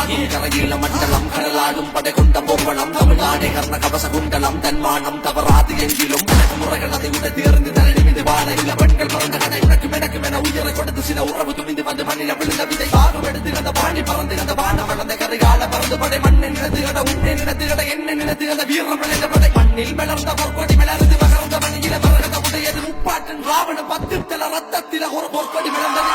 கடலாகும் கரையில மண்டலம் கடலாகும் படை கொண்ட பொம்பளம் தமிழ்நாடே கர்ண கவச குண்டலம் தன்மானம் தவறாது எங்கிலும் முறைகள் அதை விட தேர்ந்து தரணி மீது வாழையில பெண்கள் பிறந்த கதை உனக்கும் எனக்கும் என உயிரை கொடுத்து சில உறவு துணிந்து வந்து மண்ணில விழுந்த விதை பாகம் எடுத்து அந்த பாணி பறந்து அந்த வானம் வளர்ந்த கரைகால பறந்து படை மண்ணை நினைத்து கட உன்னை நினைத்து கட என்ன நினைத்து அந்த வீரம் விளைந்த படை மண்ணில் மலர்ந்த பொற்கொடி மலர்ந்து மகர்ந்த மணியில மரகத உடையது முப்பாட்டின் ராவண பத்து தல ரத்தத்தில ஒரு பொற்கொடி விளந்தது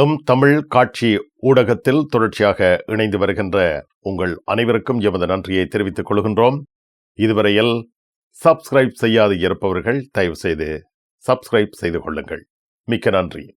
எம் தமிழ் காட்சி ஊடகத்தில் தொடர்ச்சியாக இணைந்து வருகின்ற உங்கள் அனைவருக்கும் எமது நன்றியை தெரிவித்துக் கொள்கின்றோம். இதுவரையில் சப்ஸ்கிரைப் செய்யாது இருப்பவர்கள் தயவு செய்து சப்ஸ்கிரைப் செய்து கொள்ளுங்கள். மிக்க நன்றி.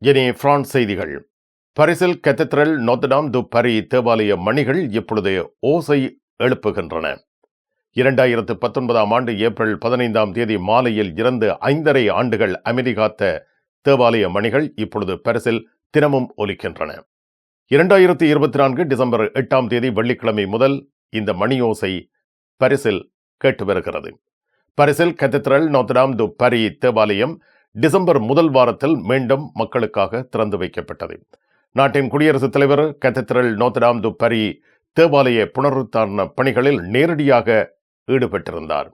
இனி பிரான்ஸ் செய்திகள். பரிசில் கெத்தத்ரல் நோத்தடாம் து பரி தேவாலய மணிகள் இப்பொழுது ஓசை எழுப்புகின்றன. இரண்டாயிரத்து பத்தொன்பதாம் ஆண்டு ஏப்ரல் பதினைந்தாம் தேதி மாலையில் இருந்து ஐந்தரை ஆண்டுகள் அமைதி காத்த தேவாலய மணிகள் இப்பொழுது பரிசில் தினமும் ஒலிக்கின்றன. இரண்டாயிரத்து இருபத்தி நான்கு டிசம்பர் எட்டாம் தேதி வெள்ளிக்கிழமை முதல் இந்த மணியோசை பரிசில் கேட்டு வருகிறது. பரிசில் கெத்தத்ரல் நோத்தடாம் து பரி தேவாலயம் டிசம்பர் முதல் வாரத்தில் மீண்டும் மக்களுக்காக திறந்து வைக்கப்பட்டது. நாட்டின் குடியரசுத் தலைவர் கத்தத்ரல் நோத்தடாம் து பரி தேவாலய புனருத்தாரண பணிகளில் நேரடியாக ஈடுபட்டிருந்தார்.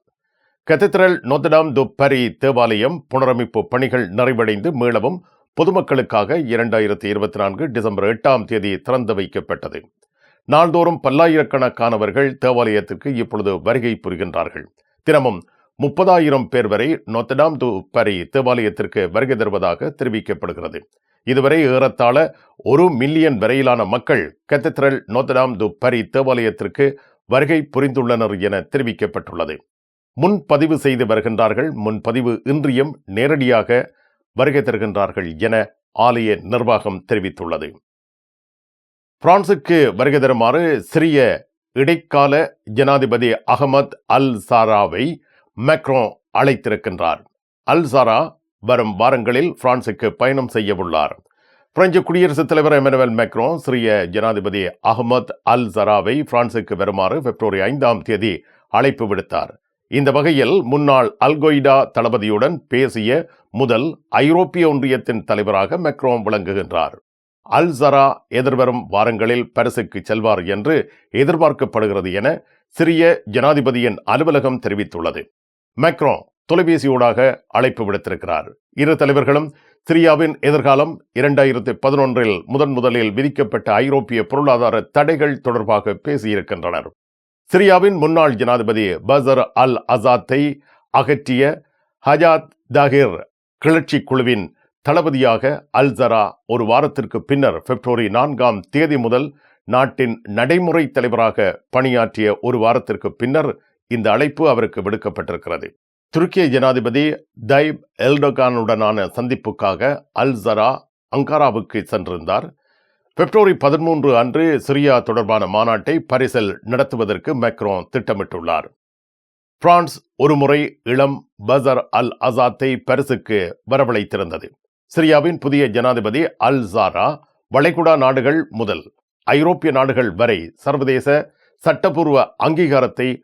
கத்தத்ரல் நோத்தடாம் து பரி தேவாலயம் புனரமைப்பு பணிகள் நிறைவடைந்து மீளவும் பொதுமக்களுக்காக இரண்டாயிரத்தி இருபத்தி நான்கு டிசம்பர் எட்டாம் தேதி திறந்து வைக்கப்பட்டது. நாள்தோறும் பல்லாயிரக்கணக்கானவர்கள் தேவாலயத்திற்கு இப்பொழுது வருகை புரிகின்றார்கள். தினமும் முப்பதாயிரம் பேர் வரை நொத்தடாம் து பரி தேவாலயத்திற்கு வருகை தருவதாக தெரிவிக்கப்படுகிறது. இதுவரை ஏறத்தாழ ஒரு மில்லியன் வரையிலான மக்கள் கத்தத்ரல் நோத்தடாம் து பரி தேவாலயத்திற்கு வருகை புரிந்துள்ளனர் என தெரிவிக்கப்பட்டுள்ளது. முன்பதிவு செய்து வருகின்றார்கள் முன்பதிவு இன்றியும் நேரடியாக வருகை தருகின்றார்கள் என ஆலய நிர்வாகம் தெரிவித்துள்ளது. பிரான்சுக்கு வருகை தருமாறு சிறிய இடைக்கால ஜனாதிபதி அகமத் அல் சாராவை மேக்ரோ அழைத்திருக்கின்றார். அல்சாரா வரும் வாரங்களில் பிரான்சுக்கு பயணம் செய்யவுள்ளார். பிரெஞ்சு குடியரசுத் தலைவர் எமனுவல் மேக்ரோ சிறிய ஜனாதிபதி அகமத் அல் சராவை பிரான்சுக்கு வருமாறு பிப்ரவரி ஐந்தாம் தேதி அழைப்பு விடுத்தார். இந்த வகையில் முன்னாள் அல்கொய்டா தளபதியுடன் பேசிய முதல் ஐரோப்பிய ஒன்றியத்தின் தலைவராக மெக்ரோ விளங்குகின்றார். அல் சரா எதிர்வரும் வாரங்களில் பரிசுக்கு செல்வார் என்று எதிர்பார்க்கப்படுகிறது என சிறிய ஜனாதிபதியின் அலுவலகம் தெரிவித்துள்ளது. மெக்ரோ தொலைபேசியூடாக அழைப்பு விடுத்திருக்கிறார். இரு தலைவர்களும் சிரியாவின் எதிர்காலம் இரண்டாயிரத்தி பதினொன்றில் முதன் முதலில் விதிக்கப்பட்ட ஐரோப்பிய பொருளாதார தடைகள் தொடர்பாக பேசியிருக்கின்றனர். சிரியாவின் முன்னாள் ஜனாதிபதி பசர் அல் அசாத்தை அகற்றிய ஹஜாத் தாகிர் கிளர்ச்சி குழுவின் தளபதியாக அல் ஜரா ஒரு வாரத்திற்கு பின்னர் பிப்ரவரி நான்காம் தேதி முதல் நாட்டின் நடைமுறை தலைவராக பணியாற்றிய ஒரு வாரத்திற்கு பின்னர் இந்த அழைப்பு அவருக்கு விடுக்கப்பட்டிருக்கிறது. துருக்கிய ஜனாதிபதி தைப் எல்டோகானுடனான சந்திப்புக்காக அல் ஜரா அங்காராவுக்கு சென்றிருந்தார். பிப்ரவரி பதிமூன்று அன்று சிரியா தொடர்பான மாநாட்டை பரிசில் நடத்துவதற்கு மெக்ரோ திட்டமிட்டுள்ளார். பிரான்ஸ் ஒருமுறை இளம் பசர் அல் அசாத்தை பரிசுக்கு வரவழைத்திருந்தது. சிரியாவின் புதிய ஜனாதிபதி அல் ஜாரா வளைகுடா நாடுகள் முதல் ஐரோப்பிய நாடுகள் வரை சர்வதேச சட்டப்பூர்வ அங்கீகாரத்தை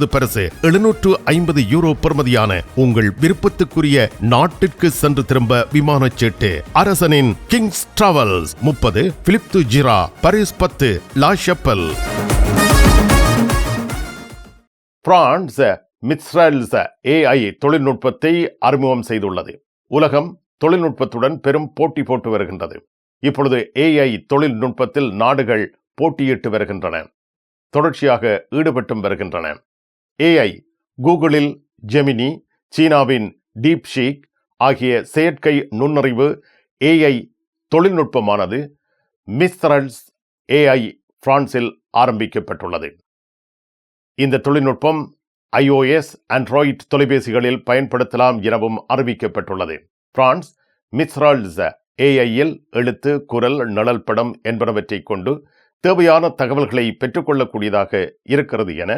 பரிசு எழுநூற்று ஐம்பது யூரோ பெறுமதியான உங்கள் விருப்பத்துக்குரிய நாட்டிற்கு சென்று திரும்ப விமான சீட்டு. அரசனின் கிங்ஸ் டிராவல்ஸ் முப்பது பிலிப் து ஜிரா பரிஸ் பத்து லா ஷப்பல். பிரான்ஸ் மிஸ்ரல்ஸ் ஏஐ தொழில்நுட்பத்தை அறிமுகம் செய்துள்ளது. உலகம் தொழில்நுட்பத்துடன் பெரும் போட்டி போட்டு வருகின்றது. இப்பொழுது ஏஐ தொழில்நுட்பத்தில் நாடுகள் போட்டியிட்டு வருகின்றன. தொடர்ச்சியாக ஈடுபட்டும் வருகின்றன. ஏஐ கூகுளில் ஜெமினி சீனாவின் டீப்ஷீக் ஆகிய செயற்கை நுண்ணறிவு ஏஐ தொழில்நுட்பமானது மிஸ்ரல்ஸ் ஏஐ பிரான்சில் ஆரம்பிக்கப்பட்டுள்ளது. இந்த தொழில்நுட்பம் ஐஓஎஸ் ஆண்ட்ராய்ட் தொலைபேசிகளில் பயன்படுத்தலாம் எனவும் அறிவிக்கப்பட்டுள்ளது. பிரான்ஸ் மிஸ்ரால்ஸ் ஏஐயில் எழுத்து குரல் நிழல் படம் என்பனவற்றை கொண்டு தேவையான தகவல்களை பெற்றுக்கொள்ளக்கூடியதாக இருக்கிறது என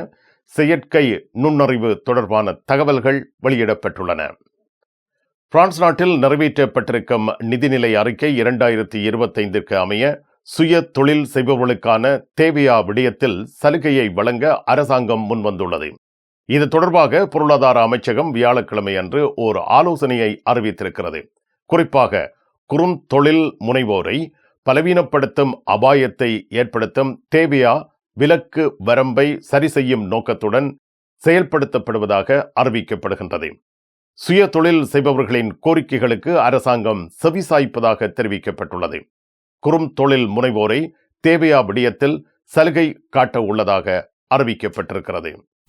செயற்கை நுண்ணறிவு தொடர்பான தகவல்கள் வெளியிடப்பட்டுள்ளன. பிரான்ஸ் நாட்டில் நிறைவேற்றப்பட்டிருக்கும் நிதிநிலை அறிக்கை இரண்டாயிரத்தி இருபத்தைந்திற்கு அமைய சுய தொழில் செய்பவர்களுக்கான தேவையா விடயத்தில் சலுகையை வழங்க அரசாங்கம் முன்வந்துள்ளது. இது தொடர்பாக பொருளாதார அமைச்சகம் வியாழக்கிழமை அன்று ஓர் ஆலோசனையை அறிவித்திருக்கிறது. குறிப்பாக குறுந்தொழில் முனைவோரை பலவீனப்படுத்தும் அபாயத்தை ஏற்படுத்தும் தேவையா விலக்கு வரம்பை சரி செய்யும் நோக்கத்துடன் செயல்படுத்தப்படுவதாக அறிவிக்கப்படுகின்றது. சுய தொழில் செய்பவர்களின் கோரிக்கைகளுக்கு அரசாங்கம் செவிசாய்ப்பதாக தெரிவிக்கப்பட்டுள்ளது. குறும் தொழில் முனைவோரை தேவையா விடயத்தில் சலுகை காட்ட உள்ளதாக அறிவிக்கப்பட்டிருக்கிறது.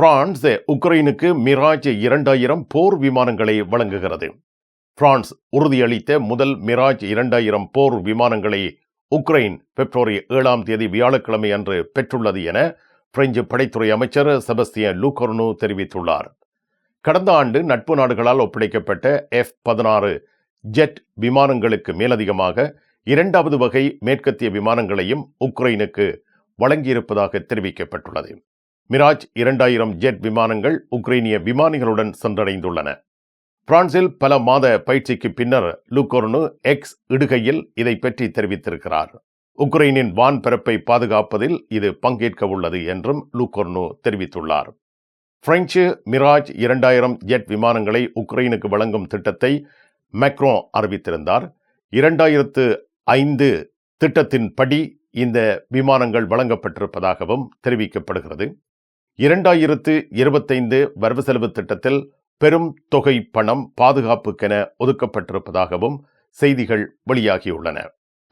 பிரான்ஸ் உக்ரைனுக்கு மிராஜ் இரண்டாயிரம் போர் விமானங்களை வழங்குகிறது. பிரான்ஸ் உறுதியளித்த முதல் மிராஜ் இரண்டாயிரம் போர் விமானங்களை உக்ரைன் பிப்ரவரி ஏழாம் தேதி வியாழக்கிழமை அன்று பெற்றுள்ளது என பிரெஞ்சு படைத்துறை அமைச்சர் செபஸ்தியன் லூகோர்னு தெரிவித்துள்ளார். கடந்த ஆண்டு நட்பு நாடுகளால் ஒப்படைக்கப்பட்ட எஃப் பதினாறு ஜெட் விமானங்களுக்கு மேலதிகமாக இரண்டாவது வகை மேற்கத்திய விமானங்களையும் உக்ரைனுக்கு வழங்கியிருப்பதாக தெரிவிக்கப்பட்டுள்ளது. மிராஜ் இரண்டாயிரம் ஜெட் விமானங்கள் உக்ரைனிய விமானிகளுடன் சென்றடைந்துள்ளன. பிரான்சில் பல மாத பயிற்சிக்கு பின்னர் லுக்கோர்னு எக்ஸ் இடுகையில் இதை பற்றி தெரிவித்திருக்கிறார். உக்ரைனின் வான் பரப்பை பாதுகாப்பதில் இது பங்கேற்க உள்ளது என்றும் லுகோர்னு தெரிவித்துள்ளார். பிரெஞ்சு மிராஜ் இரண்டாயிரம் ஜெட் விமானங்களை உக்ரைனுக்கு வழங்கும் திட்டத்தை மேக்ரோ அறிவித்திருந்தார். இரண்டாயிரத்து ஐந்து திட்டத்தின்படி இந்த விமானங்கள் வழங்கப்பட்டிருப்பதாகவும் தெரிவிக்கப்படுகிறது. இரண்டாயிரத்து இருபத்தைந்து வரவு செலவு திட்டத்தில் பெரும் தொகை பணம் பாதுகாப்புக்கென ஒதுக்கப்பட்டிருப்பதாகவும் செய்திகள் வெளியாகியுள்ளன.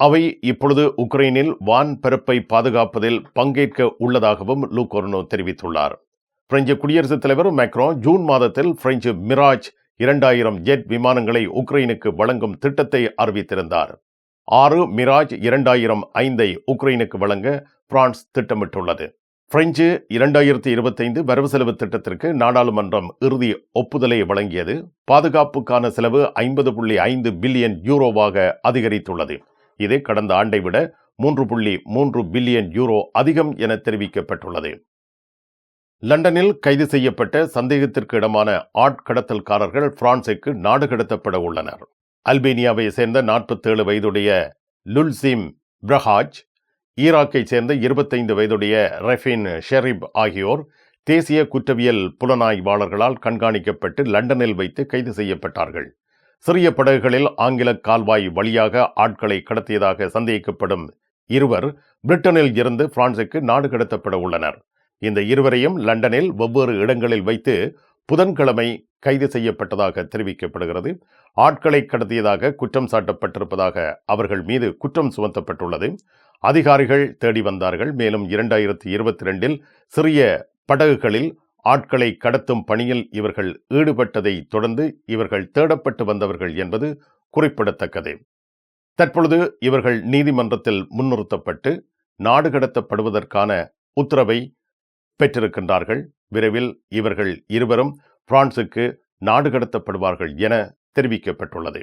அவை இப்பொழுது உக்ரைனில் வான் பரப்பை பாதுகாப்பதில் பங்கேற்க உள்ளதாகவும் லூகோர்னோ தெரிவித்துள்ளார். பிரெஞ்சு குடியரசுத் தலைவர் மேக்ரோ ஜூன் மாதத்தில் பிரெஞ்சு மிராஜ் இரண்டாயிரம் ஜெட் விமானங்களை உக்ரைனுக்கு வழங்கும் திட்டத்தை அறிவித்திருந்தார். ஆறு மிராஜ் இரண்டாயிரம் ஐந்தை உக்ரைனுக்கு வழங்க பிரான்ஸ் திட்டமிட்டுள்ளது. பிரெஞ்சு இரண்டாயிரத்தி இருபத்தைந்து வரவு செலவு திட்டத்திற்கு நாடாளுமன்றம் இறுதி ஒப்புதலை வழங்கியது. பாதுகாப்புக்கான செலவு ஐம்பது புள்ளி ஐந்து பில்லியன் யூரோவாக அதிகரித்துள்ளது. இது கடந்த ஆண்டை விட மூன்று புள்ளி மூன்று பில்லியன் யூரோ அதிகம் என தெரிவிக்கப்பட்டுள்ளது. லண்டனில் கைது செய்யப்பட்ட சந்தேகத்திற்கு இடமான ஆட்கடத்தல்காரர்கள் பிரான்சுக்கு நாடு கடத்தப்பட உள்ளனர். அல்பேனியாவை சேர்ந்த நாற்பத்தேழு வயதுடைய லுல்சிம் பிரஹாஜ் ஈராக்கைச் சேர்ந்த இருபத்தைந்து வயதுடைய ரெஃபின் ஷெரிப் ஆகியோர் தேசிய குற்றவியல் புலனாய்வாளர்களால் கண்காணிக்கப்பட்டு லண்டனில் வைத்து கைது செய்யப்பட்டார்கள். சிறிய படகுகளில் ஆங்கில கால்வாய் வழியாக ஆட்களை கடத்தியதாக சந்தேகிக்கப்படும் இருவர் பிரிட்டனில் இருந்து பிரான்சுக்கு நாடு கடத்தப்பட உள்ளனர். இந்த இருவரையும் லண்டனில் வெவ்வேறு இடங்களில் வைத்து புதன்கிழமை கைது செய்யப்பட்டதாக தெரிவிக்கப்படுகிறது. ஆட்களை கடத்தியதாக குற்றம் சாட்டப்பட்டிருப்பதாக அவர்கள் மீது குற்றம் சுமத்தப்பட்டுள்ளது. அதிகாரிகள் தேடி வந்தார்கள். மேலும் இரண்டாயிரத்தி இருபத்தி ரெண்டில் சிறிய படகுகளில் ஆட்களை கடத்தும் பணியில் இவர்கள் ஈடுபட்டதை தொடர்ந்து இவர்கள் தேடப்பட்டு வந்தவர்கள் என்பது குறிப்பிடத்தக்கது. தற்பொழுது இவர்கள் நீதிமன்றத்தில் முன்னிறுத்தப்பட்டு நாடு கடத்தப்படுவதற்கான உத்தரவை பெற்றிருக்கின்றார்கள். விரைவில் இவர்கள் இருவரும் பிரான்சுக்கு நாடு கடத்தப்படுவார்கள் என தெரிவிக்கப்பட்டுள்ளது.